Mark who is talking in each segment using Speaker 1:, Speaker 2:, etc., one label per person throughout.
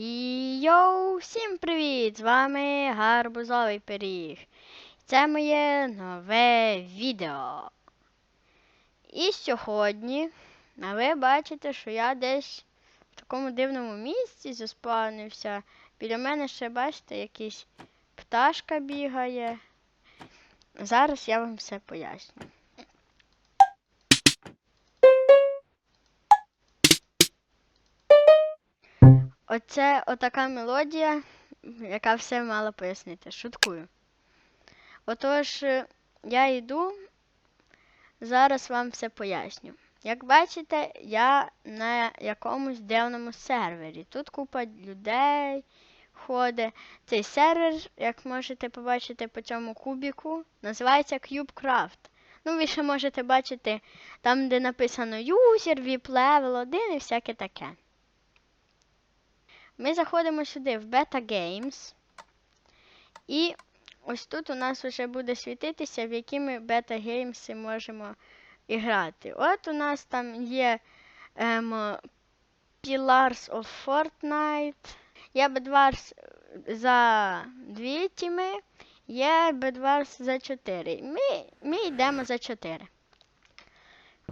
Speaker 1: І йоу, всім привіт! З вами Гарбузовий Пиріг. Це моє нове відео. І сьогодні а ви бачите, що я десь в такому дивному місці заспавнився. Біля мене ще, бачите, якийсь пташка бігає. Зараз я вам все поясню. Оце отака мелодія, яка все мала пояснити. Шуткую. Отож, е, я йду, зараз вам все поясню. Як бачите, я на якомусь дивному сервері. Тут купа людей ходить. Цей сервер, як можете побачити по цьому кубіку, називається CubeCraft. Ну, ви ще можете бачити там, де написано User, VIP Level 1 і всяке таке. Ми заходимо сюди в Beta Games. І ось тут у нас вже буде світитися, в які ми Beta Games можемо грати. От у нас там є ем, Pillars of Fortnite, є Bedwars за дві тіми, є Bedwars за 4. Ми, ми йдемо за 4.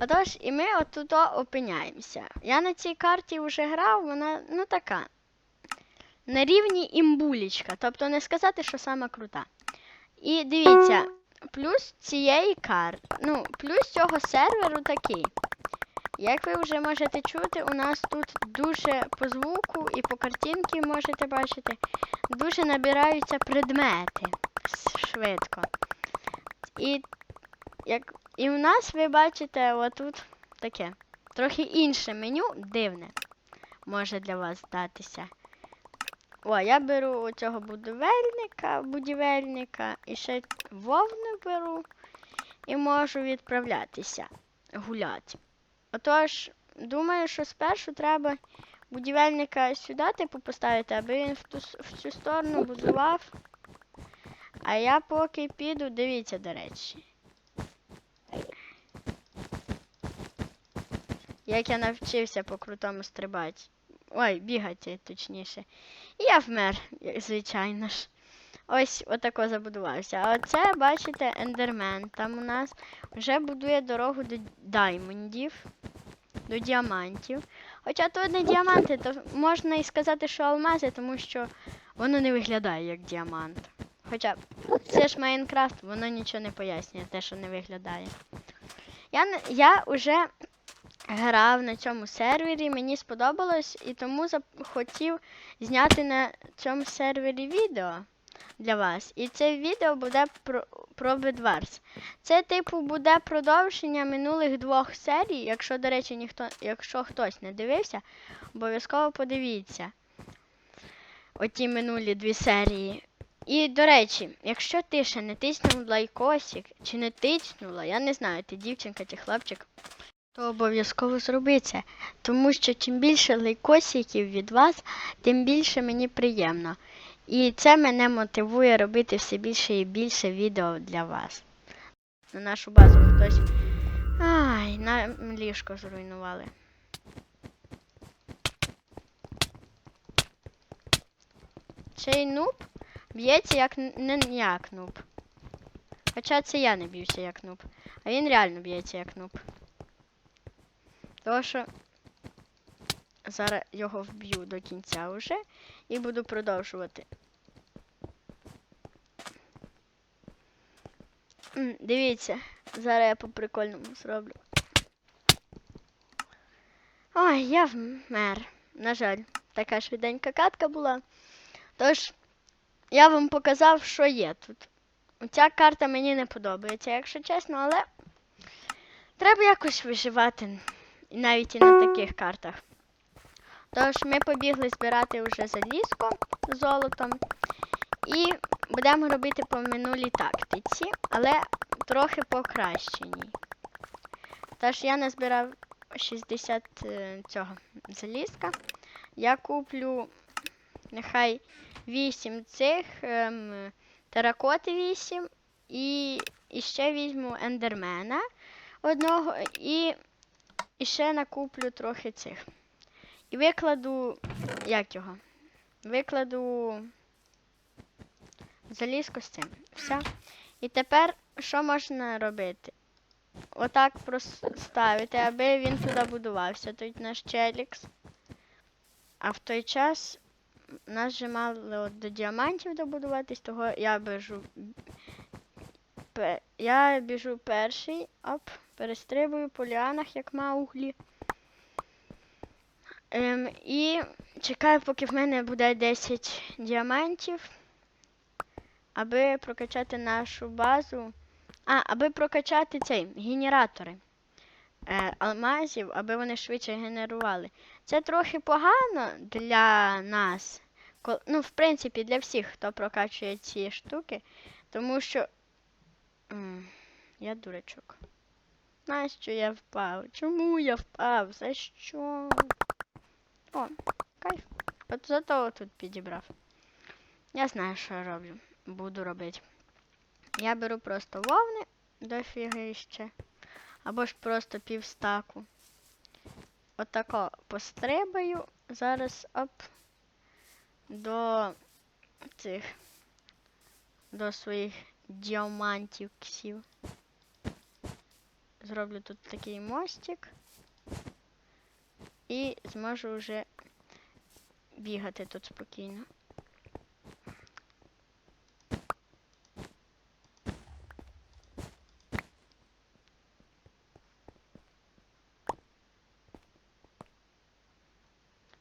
Speaker 1: Отож, і ми отут опиняємося. Я на цій карті вже грав, вона ну така. На рівні імбулічка. Тобто не сказати, що сама крута. І дивіться, плюс цієї карти, ну, плюс цього серверу такий. Як ви вже можете чути, у нас тут дуже по звуку і по картинці можете бачити, дуже набираються предмети швидко. І, як, і у нас ви бачите отут таке. Трохи інше меню, дивне, може для вас здатися. О, я беру цього будівельника, будівельника і ще вовну беру і можу відправлятися гуляти. Отож, думаю, що спершу треба будівельника сюди типу поставити, аби він в, ту, в цю сторону будував. А я поки піду, дивіться, до речі. Як я навчився по крутому стрибати. Ой, бігати точніше. І я вмер, звичайно ж. Ось отако забудувався. А оце, бачите, ендермен. Там у нас вже будує дорогу до даймондів, до діамантів. Хоча тут не діаманти, то можна і сказати, що алмази, тому що воно не виглядає як діамант. Хоча це ж Майнкрафт, воно нічого не пояснює, те, що не виглядає. Я, я вже грав на цьому сервері, мені сподобалось, і тому захотів зняти на цьому сервері відео для вас. І це відео буде про, про Bedwars. Це, типу, буде продовження минулих двох серій. Якщо, до речі, ніхто, якщо хтось не дивився, обов'язково подивіться оті минулі дві серії. І, до речі, якщо ти ще не тиснув лайкосик, чи не тиснула, я не знаю, ти дівчинка чи хлопчик, то обов'язково зроби це. Тому що чим більше лайкосиків від вас, тим більше мені приємно. І це мене мотивує робити все більше і більше відео для вас. На нашу базу хтось. Ай, на ліжко зруйнували. Цей нуб б'ється як не як нуб. Хоча це я не б'юся як нуб. А він реально б'ється як нуб. Тому що зараз його вб'ю до кінця вже і буду продовжувати. Дивіться, зараз я по прикольному зроблю. Ой, я вмер. На жаль, така швиденька катка була. Тож, я вам показав, що є тут. Ця карта мені не подобається, якщо чесно, але треба якось виживати. Навіть і на таких картах. Тож ми побігли збирати вже залізко з золотом. І будемо робити по минулій тактиці, але трохи покращеній. Тож я назбирав 60 е, цього залізка. Я куплю нехай 8 цих ем, теракоти 8 і, і ще візьму ендермена одного і, і ще накуплю трохи цих. І викладу як його? викладу залізку з цим. Все. І тепер що можна робити? Отак проставити, аби він туди будувався. Тут наш челікс. А в той час нас же мало до діамантів добудуватись, того я біжу. Я біжу перший, оп, перестрибую по ліанах, як мауглі. Ем, і чекаю, поки в мене буде 10 діамантів, аби прокачати нашу базу. А, аби прокачати цей генератори е, алмазів, аби вони швидше генерували. Це трохи погано для нас. Ну, в принципі, для всіх, хто прокачує ці штуки, тому що. Я дурачок. Нащо я впав? Чому я впав? За що? О, кайф. От зато тут підібрав. Я знаю, що я роблю. Буду робити. Я беру просто вовни дофігище. Або ж просто півстаку. Отако пострибаю. Зараз оп. До цих. До своїх діамантів ксів. Зроблю тут такий мостик. І зможу вже бігати тут спокійно.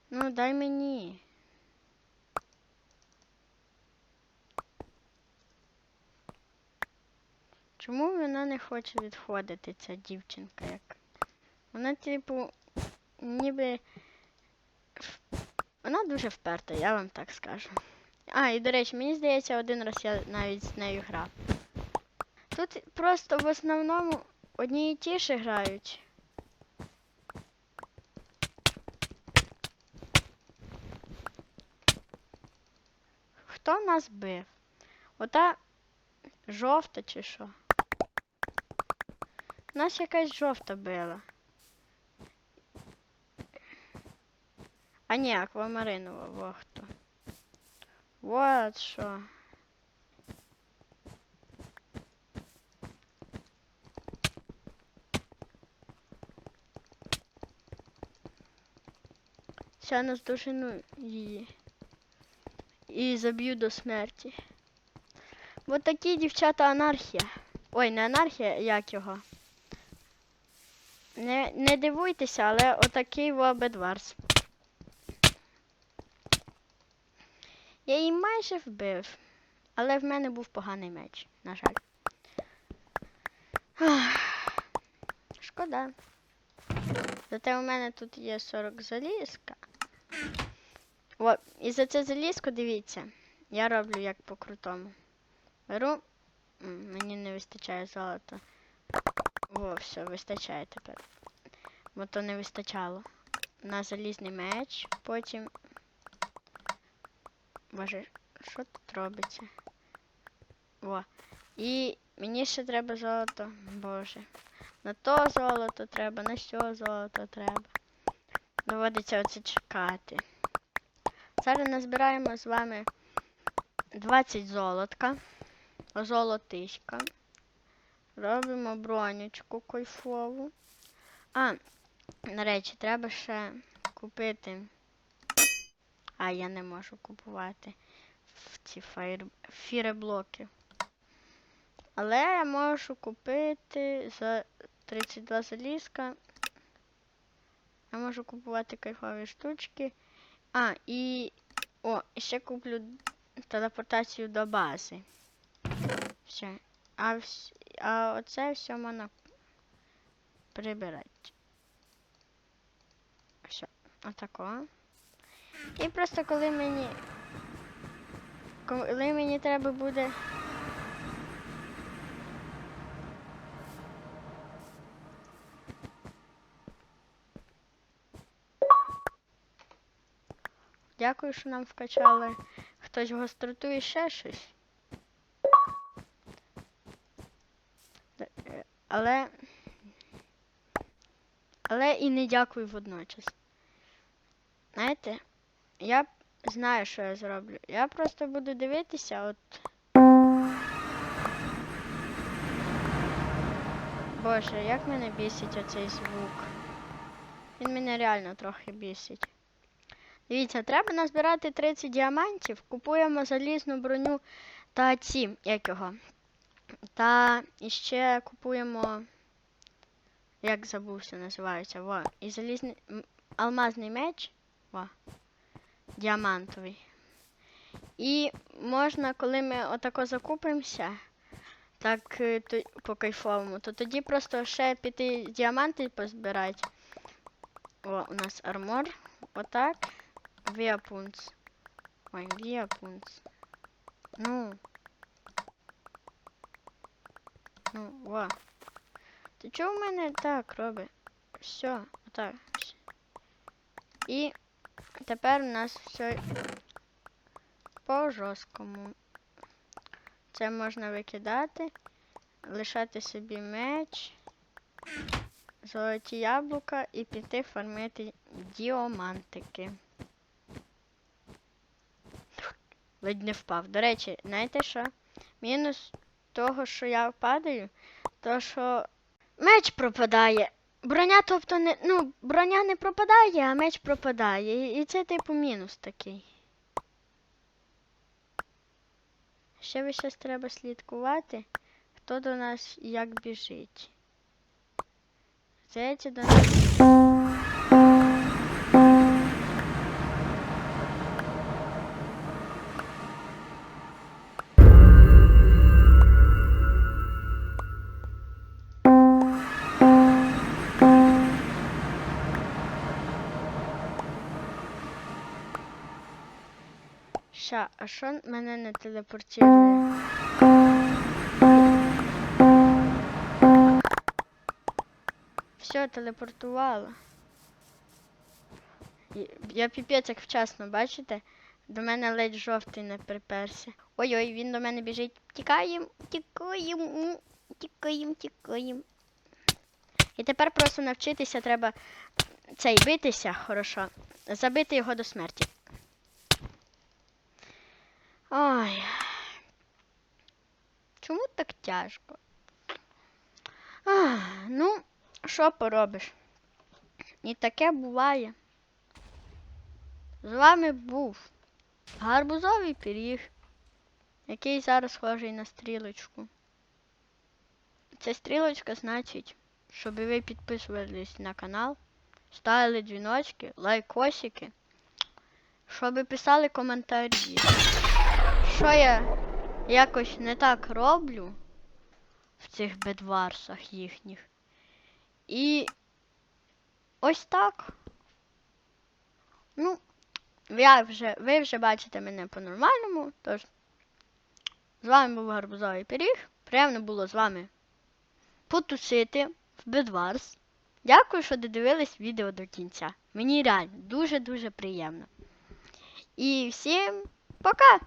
Speaker 1: Ну, дай мені. Чому вона не хоче відходити, ця дівчинка? Як? Вона, типу, ніби. Вона дуже вперта, я вам так скажу. А, і до речі, мені здається, один раз я навіть з нею грав. Тут просто в основному одні і ті ж грають. Хто нас бив? Ота жовта чи що? Нас якась жовта била. А ні, аквамаринова, во хто. Вот що. Ще наздожену її. І заб'ю до смерті. Бо такі дівчата анархія. Ой, не анархія, як його. Не, не дивуйтеся, але отакий во Бедварс. Я її майже вбив, але в мене був поганий меч, на жаль. Шкода. Зате у мене тут є 40 залізка. О, і за це залізку, дивіться, я роблю як по-крутому. Беру. Мені не вистачає золота. О, все, вистачає тепер. Бо то не вистачало. На залізний меч, потім. Боже, що тут робиться? О. І мені ще треба золото. Боже. На то золото треба, на що золото треба. Доводиться оце чекати. Зараз назбираємо з вами 20 золотка. Золотиська. Робимо бронючку кайфову. А, на речі, треба ще купити. А, я не можу купувати в ці фаєр... фіреблоки. Але я можу купити за 32 залізка. Я можу купувати кайфові штучки. А, і. О, ще куплю телепортацію до бази. Все. А, вс... а оце все можна прибирати. Все, отако. І просто коли мені. Коли мені треба буде. Дякую, що нам вкачали. Хтось гостроту і ще щось. Але. Але і не дякую водночас. Знаєте, я знаю, що я зроблю. Я просто буду дивитися, от. Боже, як мене бісить оцей звук. Він мене реально трохи бісить. Дивіться, треба назбирати 30 діамантів, купуємо залізну броню та ці, як його. Та іще купуємо. Як забувся, називається. Во. І залізний. Алмазний меч. Во. Діамантовий. І можна, коли ми отако закупимося, так е, то, по кайфовому, то тоді просто ще піти діаманти позбирати. О, у нас армор. Отак. Віапунц. Ой, віапунц. Ну. Ну, во. Ти чого в мене так робить? Все, отак. І тепер у нас все по жорсткому. Це можна викидати, лишати собі меч, золоті яблука і піти фармити діамантики. Ледь не впав. До речі, знаєте що? Мінус того, що я падаю, то що меч пропадає. Броня, тобто не. Ну, броня не пропадає, а меч пропадає. І- це типу мінус такий. Ще ви щось треба слідкувати, хто до нас як біжить. Здається, до нас. Ща, а що мене не телепортує? Все, телепортувало. Я піпець як вчасно, бачите? До мене ледь жовтий не приперся. Ой-ой, він до мене біжить. Тікаєм, тікаєм, тікаєм, тікаєм. І тепер просто навчитися треба цей битися хорошо. Забити його до смерті. Ой. Чому так тяжко? Ах, ну, що поробиш? І таке буває. З вами був гарбузовий пиріг, який зараз схожий на стрілочку. Ця стрілочка значить, щоб ви підписувались на канал, ставили дзвіночки, лайкосики, щоб писали коментарі. Що я якось не так роблю в цих бедварсах їхніх. І ось так. Ну, я вже, ви вже бачите мене по-нормальному. Тож, з вами був гарбузовий пиріг. Приємно було з вами потусити в Бедварс. Дякую, що додивились відео до кінця. Мені реально дуже-дуже приємно. І всім пока!